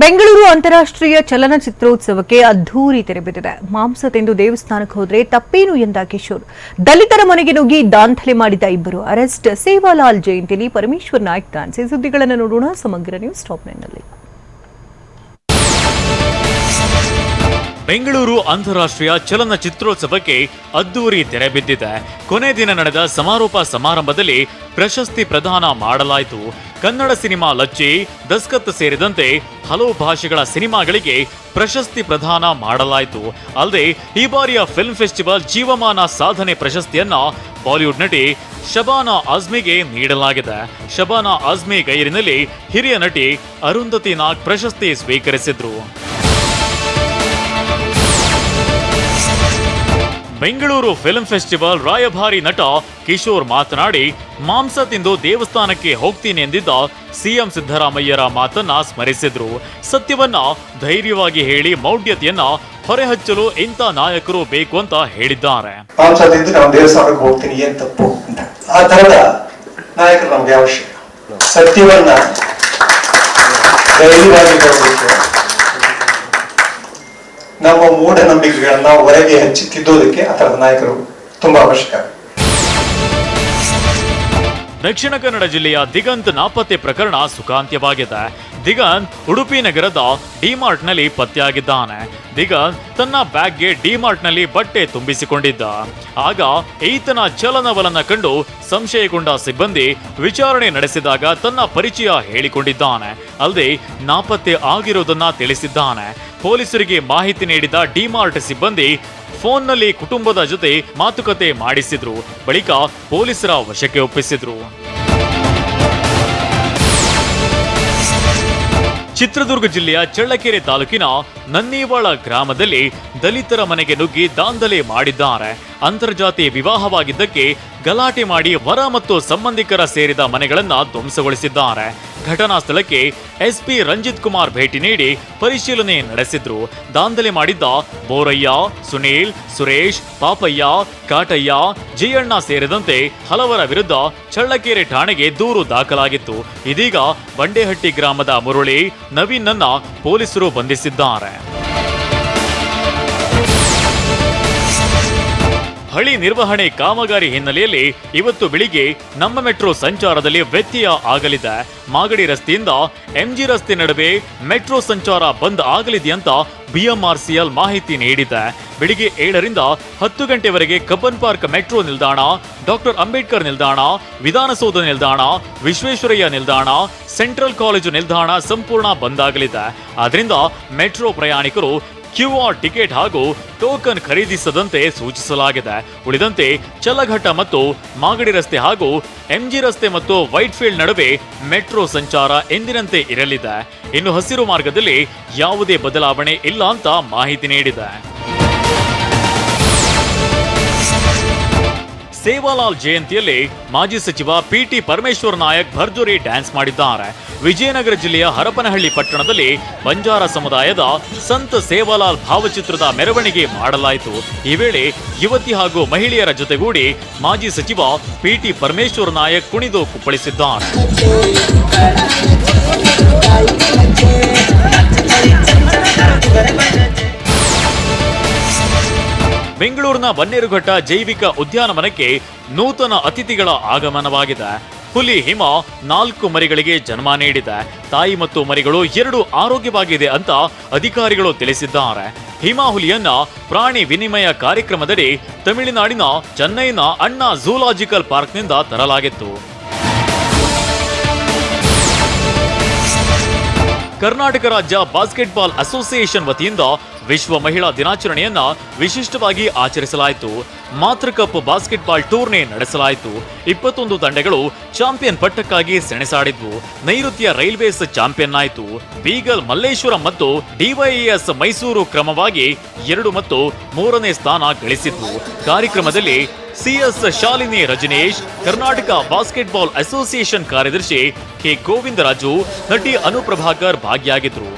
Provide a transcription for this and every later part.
ಬೆಂಗಳೂರು ಅಂತಾರಾಷ್ಟ್ರೀಯ ಚಲನಚಿತ್ರೋತ್ಸವಕ್ಕೆ ಅದ್ಧೂರಿ ತೆರೆಬಿದ್ದಿದೆ. ಮಾಂಸ ತಿಂದು ದೇವಸ್ಥಾನಕ್ಕೆ ಹೋದ್ರೆ ತಪ್ಪೇನು ಎಂದ ಕಿಶೋರ್. ದಲಿತರ ಮನೆಗೆ ನುಗ್ಗಿ ದಾಂಧಲೆ ಮಾಡಿದ ಇಬ್ಬರು. ಅರೆಸ್ಟ್, ಸೇವಾಲಾಲ್ ಜಯಂತಿಲಿ ಪರಮೇಶ್ವರ್ ನಾಯ್ಕ್ ದಾನ್ಸಿ ಸುದ್ದಿಗಳನ್ನು ನೋಡೋಣ. ಸಮಗ್ರ ನ್ಯೂಸ್ ಟಾಪ್ ನೈನ್ನಲ್ಲಿ. ಬೆಂಗಳೂರು ಅಂತಾರಾಷ್ಟ್ರೀಯ ಚಲನಚಿತ್ರೋತ್ಸವಕ್ಕೆ ಅದ್ದೂರಿ ತೆರೆಬಿದ್ದಿದೆ ಕೊನೆ ದಿನ ನಡೆದ ಸಮಾರೋಪ ಸಮಾರಂಭದಲ್ಲಿ ಪ್ರಶಸ್ತಿ ಪ್ರದಾನ ಮಾಡಲಾಯಿತು. ಕನ್ನಡ ಸಿನಿಮಾ ಲಚ್ಚಿ, ದಸ್ಕತ್ ಸೇರಿದಂತೆ ಹಲವು ಭಾಷೆಗಳ ಸಿನಿಮಾಗಳಿಗೆ ಪ್ರಶಸ್ತಿ ಪ್ರದಾನ ಮಾಡಲಾಯಿತು. ಅಲ್ಲದೆ, ಈ ಬಾರಿಯ ಫಿಲ್ಮ್ ಫೆಸ್ಟಿವಲ್ ಜೀವಮಾನ ಸಾಧನೆ ಪ್ರಶಸ್ತಿಯನ್ನ ಬಾಲಿವುಡ್ ನಟಿ ಶಬಾನಾ ಆಜ್ಮಿಗೆ ನೀಡಲಾಗಿದೆ. ಶಬಾನಾ ಆಜ್ಮಿ ಗೈರಿನಲ್ಲಿ ಹಿರಿಯ ನಟಿ ಅರುಂಧತಿ ನಾಗ್ ಪ್ರಶಸ್ತಿ ಸ್ವೀಕರಿಸಿದ್ರು. ಬೆಂಗಳೂರು ಫಿಲ್ಮ್ ಫೆಸ್ಟಿವಲ್ ರಾಯಭಾರಿ ನಟ ಕಿಶೋರ್ ಮಾತನಾಡಿ, ಮಾಂಸ ತಿಂದು ದೇವಸ್ಥಾನಕ್ಕೆ ಹೋಗ್ತೀನಿ ಎಂದಿದ್ದ ಸಿಎಂ ಸಿದ್ದರಾಮಯ್ಯರ ಮಾತನ್ನ ಸ್ಮರಿಸಿದ್ರು. ಸತ್ಯವನ್ನ ಧೈರ್ಯವಾಗಿ ಹೇಳಿ ಮೌಢ್ಯತೆಯನ್ನ ಹೊರೆಹಚ್ಚಲು ಇಂಥ ನಾಯಕರು ಬೇಕು ಅಂತ ಹೇಳಿದ್ದಾರೆ. ಮಾಂಸ ತಿಂದು ದೇವಸ್ಥಾನಕ್ಕೆ ಹೋಗ್ತೀನಿ ಏನ್ ಆ ತರದ ನಾಯಕರು ನಮ್ಗೆ ಅವಶ್ಯಕ ಸತ್ಯವನ್ನ ನಮ್ಮ ಮೂಢನಂಬಿಕೆಗಳನ್ನ ಹೊರಗೆ ಹಚ್ಚಿ ತಿದ್ದೋದಕ್ಕೆ ಆ ತರದ ನಾಯಕರು ತುಂಬಾ ಅವಶ್ಯಕ. ದಕ್ಷಿಣ ಕನ್ನಡ ಜಿಲ್ಲೆಯ ದಿಗಂತ್ ನಾಪತ್ತೆ ಪ್ರಕರಣ ಸುಖಾಂತ್ಯವಾಗಿದೆ. ದಿಗಂತ್ ಉಡುಪಿ ನಗರದ ಡಿಮಾರ್ಟ್ನಲ್ಲಿ ಪತ್ತೆಯಾಗಿದ್ದಾನೆ. ದಿಗಂತ್ ತನ್ನ ಬ್ಯಾಗ್ಗೆ ಡಿಮಾರ್ಟ್ನಲ್ಲಿ ಬಟ್ಟೆ ತುಂಬಿಸಿಕೊಂಡಿದ್ದ. ಆಗ ಈತನ ಚಲನವಲನ ಕಂಡು ಸಂಶಯಗೊಂಡ ಸಿಬ್ಬಂದಿ ವಿಚಾರಣೆ ನಡೆಸಿದಾಗ ತನ್ನ ಪರಿಚಯ ಹೇಳಿಕೊಂಡಿದ್ದಾನೆ. ಅಲ್ಲದೆ ನಾಪತ್ತೆ ಆಗಿರೋದನ್ನ ತಿಳಿಸಿದ್ದಾನೆ. ಪೊಲೀಸರಿಗೆ ಮಾಹಿತಿ ನೀಡಿದ ಡಿಮಾರ್ಟ್ ಸಿಬ್ಬಂದಿ ಫೋನ್ನಲ್ಲಿ ಕುಟುಂಬದ ಜೊತೆ ಮಾತುಕತೆ ಮಾಡಿಸಿದ್ರು. ಬಳಿಕ ಪೊಲೀಸರ ವಶಕ್ಕೆ ಒಪ್ಪಿಸಿದ್ರು. ಚಿತ್ರದುರ್ಗ ಜಿಲ್ಲೆಯ ಚಳ್ಳಕೆರೆ ತಾಲೂಕಿನ ನನ್ನಿವಾಳ ಗ್ರಾಮದಲ್ಲಿ ದಲಿತರ ಮನೆಗೆ ನುಗ್ಗಿ ದಾಂಧಲೆ ಮಾಡಿದ್ದಾರೆ. ಅಂತರ್ಜಾತಿ ವಿವಾಹವಾಗಿದ್ದಕ್ಕೆ ಗಲಾಟೆ ಮಾಡಿ ವರ ಮತ್ತು ಸಂಬಂಧಿಕರ ಸೇರಿದ ಮನೆಗಳನ್ನು ಧ್ವಂಸಗೊಳಿಸಿದ್ದಾರೆ. ಘಟನಾ ಸ್ಥಳಕ್ಕೆ ಎಸ್ಪಿ ರಂಜಿತ್ ಕುಮಾರ್ ಭೇಟಿ ನೀಡಿ ಪರಿಶೀಲನೆ ನಡೆಸಿದ್ರು. ದಾಂಧಲೆ ಮಾಡಿದ್ದ ಬೋರಯ್ಯ, ಸುನೀಲ್, ಸುರೇಶ್, ಪಾಪಯ್ಯ, ಕಾಟಯ್ಯ, ಜಿಯಣ್ಣ ಸೇರಿದಂತೆ ಹಲವರ ವಿರುದ್ಧ ಚಳ್ಳಕೆರೆ ಠಾಣೆಗೆ ದೂರು ದಾಖಲಾಗಿತ್ತು. ಇದೀಗ ಬಂಡೇಹಟ್ಟಿ ಗ್ರಾಮದ ಮುರುಳಿ ನವೀನನ್ನ ಪೊಲೀಸರು ಬಂಧಿಸಿದ್ದಾರೆ. ಹಳಿ ನಿರ್ವಹಣೆ ಕಾಮಗಾರಿ ಹಿನ್ನೆಲೆಯಲ್ಲಿ ಇವತ್ತು ಬೆಳಿಗ್ಗೆ ನಮ್ಮ ಮೆಟ್ರೋ ಸಂಚಾರದಲ್ಲಿ ವ್ಯತ್ಯಯ ಆಗಲಿದೆ. ಮಾಗಡಿ ರಸ್ತೆಯಿಂದ ಎಂಜಿ ರಸ್ತೆ ನಡುವೆ ಮೆಟ್ರೋ ಸಂಚಾರ ಬಂದ್ ಆಗಲಿದೆ ಅಂತ ಬಿಎಂಆರ್ಸಿಎಲ್ ಮಾಹಿತಿ ನೀಡಿದೆ. ಬೆಳಿಗ್ಗೆ ಏಳರಿಂದ ಹತ್ತು ಗಂಟೆವರೆಗೆ ಕಬ್ಬನ್ ಪಾರ್ಕ್ ಮೆಟ್ರೋ ನಿಲ್ದಾಣ, ಡಾಕ್ಟರ್ ಅಂಬೇಡ್ಕರ್ ನಿಲ್ದಾಣ, ವಿಧಾನಸೌಧ ನಿಲ್ದಾಣ, ವಿಶ್ವೇಶ್ವರಯ್ಯ ನಿಲ್ದಾಣ, ಸೆಂಟ್ರಲ್ ಕಾಲೇಜು ನಿಲ್ದಾಣ ಸಂಪೂರ್ಣ ಬಂದ್ ಆಗಲಿದೆ. ಆದ್ರಿಂದ ಮೆಟ್ರೋ ಪ್ರಯಾಣಿಕರು ಕ್ಯೂಆರ್ ಟಿಕೆಟ್ ಹಾಗೂ ಟೋಕನ್ ಖರೀದಿಸದಂತೆ ಸೂಚಿಸಲಾಗಿದೆ. ಉಳಿದಂತೆ ಚಲಘಟ್ಟ ಮತ್ತು ಮಾಗಡಿ ರಸ್ತೆ ಹಾಗೂ ಎಂಜಿ ರಸ್ತೆ ಮತ್ತು ವೈಟ್ ಫೀಲ್ಡ್ ನಡುವೆ ಮೆಟ್ರೋ ಸಂಚಾರ ಎಂದಿನಂತೆ ಇರಲಿದೆ. ಇನ್ನು ಹಸಿರು ಮಾರ್ಗದಲ್ಲಿ ಯಾವುದೇ ಬದಲಾವಣೆ ಇಲ್ಲ ಅಂತ ಮಾಹಿತಿ ನೀಡಿದೆ. ಸೇವಾಲಾಲ್ ಜಯಂತಿಯಲ್ಲಿ ಮಾಜಿ ಸಚಿವ ಪಿಟಿ ಪರಮೇಶ್ವರ ನಾಯಕ್ ಭರ್ಜರಿ ಡ್ಯಾನ್ಸ್ ಮಾಡಿದ್ದಾರೆ. ವಿಜಯನಗರ ಜಿಲ್ಲೆಯ ಹರಪನಹಳ್ಳಿ ಪಟ್ಟಣದಲ್ಲಿ ಬಂಜಾರ ಸಮುದಾಯದ ಸಂತ ಸೇವಾಲಾಲ್ ಭಾವಚಿತ್ರದ ಮೆರವಣಿಗೆ ಮಾಡಲಾಯಿತು. ಈ ವೇಳೆ ಯುವತಿ ಹಾಗೂ ಮಹಿಳೆಯರ ಜೊತೆಗೂಡಿ ಮಾಜಿ ಸಚಿವ ಪಿಟಿ ಪರಮೇಶ್ವರ ನಾಯಕ್ ಕುಣಿದು ಕುಪ್ಪಳಿಸಿದ್ದಾರೆ. ಬನ್ನೇರುಘಟ್ಟ ಜೈವಿಕ ಉದ್ಯಾನವನಕ್ಕೆ ನೂತನ ಅತಿಥಿಗಳ ಆಗಮನವಾಗಿದೆ. ಹುಲಿ ಹಿಮ ನಾಲ್ಕು ಮರಿಗಳಿಗೆ ಜನ್ಮ ನೀಡಿದೆ. ತಾಯಿ ಮತ್ತು ಮರಿಗಳು ಎರಡು ಆರೋಗ್ಯವಾಗಿದೆ ಅಂತ ಅಧಿಕಾರಿಗಳು ತಿಳಿಸಿದ್ದಾರೆ. ಹಿಮ ಹುಲಿಯನ್ನ ಪ್ರಾಣಿ ವಿನಿಮಯ ಕಾರ್ಯಕ್ರಮದಡಿ ತಮಿಳುನಾಡಿನ ಚೆನ್ನೈನ ಅಣ್ಣಾ ಝೂಲಾಜಿಕಲ್ ಪಾರ್ಕ್ನಿಂದ ತರಲಾಗಿತ್ತು. ಕರ್ನಾಟಕ ರಾಜ್ಯ ಬಾಸ್ಕೆಟ್ಬಾಲ್ ಅಸೋಸಿಯೇಷನ್ ವತಿಯಿಂದ ವಿಶ್ವ ಮಹಿಳಾ ದಿನಾಚರಣೆಯನ್ನ ವಿಶಿಷ್ಟವಾಗಿ ಆಚರಿಸಲಾಯಿತು. ಮಾತೃಕಪ್ ಬಾಸ್ಕೆಟ್ಬಾಲ್ ಟೂರ್ನಿ ನಡೆಸಲಾಯಿತು. ಇಪ್ಪತ್ತೊಂದು ತಂಡಗಳು ಚಾಂಪಿಯನ್ ಪಟ್ಟಕ್ಕಾಗಿ ಸೆಣಸಾಡಿದ್ವು. ನೈಋತ್ಯ ರೈಲ್ವೇಸ್ ಚಾಂಪಿಯನ್ ಆಯಿತು. ಬೀಗಲ್ ಮಲ್ಲೇಶ್ವರಂ ಮತ್ತು ಡಿವೈಎಸ್ ಮೈಸೂರು ಕ್ರಮವಾಗಿ ಎರಡು ಮತ್ತು ಮೂರನೇ ಸ್ಥಾನ ಗಳಿಸಿದ್ವು. ಕಾರ್ಯಕ್ರಮದಲ್ಲಿ CS Shalini Rajneesh, Karnataka basketball association ಕಾರ್ಯದರ್ಶಿ ಕೆ. ಗೋವಿಂದರಾಜು, ನಟಿ ಅನುಪ್ರಭಾಕರ್ ಭಾಗಿಯಾಗಿದ್ರು.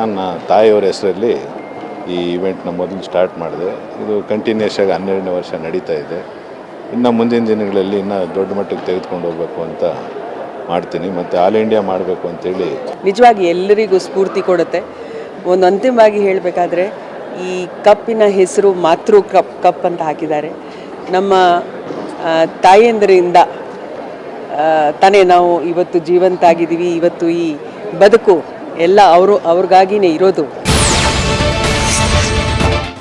ನನ್ನ ತಾಯಿಯವರ ಹೆಸರಲ್ಲಿ ಈ ಇವೆಂಟ್ನ ಮೊದಲು ಸ್ಟಾರ್ಟ್ ಮಾಡಿದೆ. ಇದು ಕಂಟಿನ್ಯೂಸ್ ಆಗಿ ಹನ್ನೆರಡನೇ ವರ್ಷ ನಡೀತಾ ಇದೆ. ಇನ್ನು ಮುಂದಿನ ದಿನಗಳಲ್ಲಿ ಇನ್ನೂ ದೊಡ್ಡ ಮಟ್ಟಕ್ಕೆ ತೆಗೆದುಕೊಂಡು ಹೋಗಬೇಕು ಅಂತ ಮಾಡ್ತೀನಿ. ಮತ್ತು ಆಲ್ ಇಂಡಿಯಾ ಮಾಡಬೇಕು ಅಂತೇಳಿ ನಿಜವಾಗಿ ಎಲ್ಲರಿಗೂ ಸ್ಫೂರ್ತಿ ಕೊಡುತ್ತೆ. ಒಂದು ಅಂತಿಮವಾಗಿ ಹೇಳಬೇಕಾದ್ರೆ ಈ ಕಪ್ಪಿನ ಹೆಸರು ಮಾತೃ ಕಪ್ ಕಪ್ ಅಂತ ಹಾಕಿದ್ದಾರೆ. ನಮ್ಮ ತಾಯಿಯಂದರಿಂದ ತಾನೇ ನಾವು ಇವತ್ತು ಜೀವಂತ ಆಗಿದ್ದೀವಿ. ಇವತ್ತು ಈ ಬದುಕು ಎಲ್ಲ ಅವರು ಅವ್ರಿಗಾಗಿನೇ ಇರೋದು.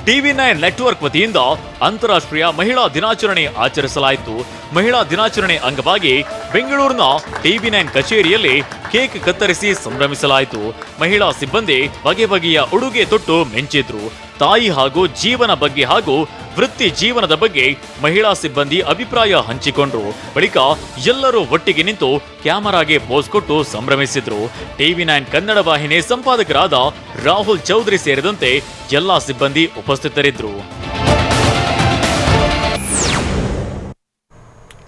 ಟಿವಿ ನೈನ್ ನೆಟ್ವರ್ಕ್ ವತಿಯಿಂದ ಅಂತಾರಾಷ್ಟ್ರೀಯ ಮಹಿಳಾ ದಿನಾಚರಣೆ ಆಚರಿಸಲಾಯಿತು. ಮಹಿಳಾ ದಿನಾಚರಣೆ ಅಂಗವಾಗಿ ಬೆಂಗಳೂರಿನ ಟಿವಿ ನೈನ್ ಕಚೇರಿಯಲ್ಲಿ ಕೇಕ್ ಕತ್ತರಿಸಿ ಸಂಭ್ರಮಿಸಲಾಯಿತು. ಮಹಿಳಾ ಸಿಬ್ಬಂದಿ ಬಗೆ ಬಗೆಯ ಉಡುಗೆ ತೊಟ್ಟು ಮೆಂಚಿದ್ರು. ತಾಯಿ ಹಾಗೂ ಜೀವನ ಬಗ್ಗೆ ಹಾಗೂ ವೃತ್ತಿ ಜೀವನದ ಬಗ್ಗೆ ಮಹಿಳಾ ಸಿಬ್ಬಂದಿ ಅಭಿಪ್ರಾಯ ಹಂಚಿಕೊಂಡ್ರು. ಬಳಿಕ ಎಲ್ಲರೂ ಒಟ್ಟಿಗೆ ನಿಂತು ಕ್ಯಾಮರಾಗೆ ಪೋಸ್ ಕೊಟ್ಟು ಸಂಭ್ರಮಿಸಿದ್ರು. ಟಿವಿ ನೈನ್ ಕನ್ನಡ ವಾಹಿನಿ ಸಂಪಾದಕರಾದ ರಾಹುಲ್ ಚೌಧರಿ ಸೇರಿದಂತೆ ಎಲ್ಲಾ ಸಿಬ್ಬಂದಿ ಉಪಸ್ಥಿತರಿದ್ದರು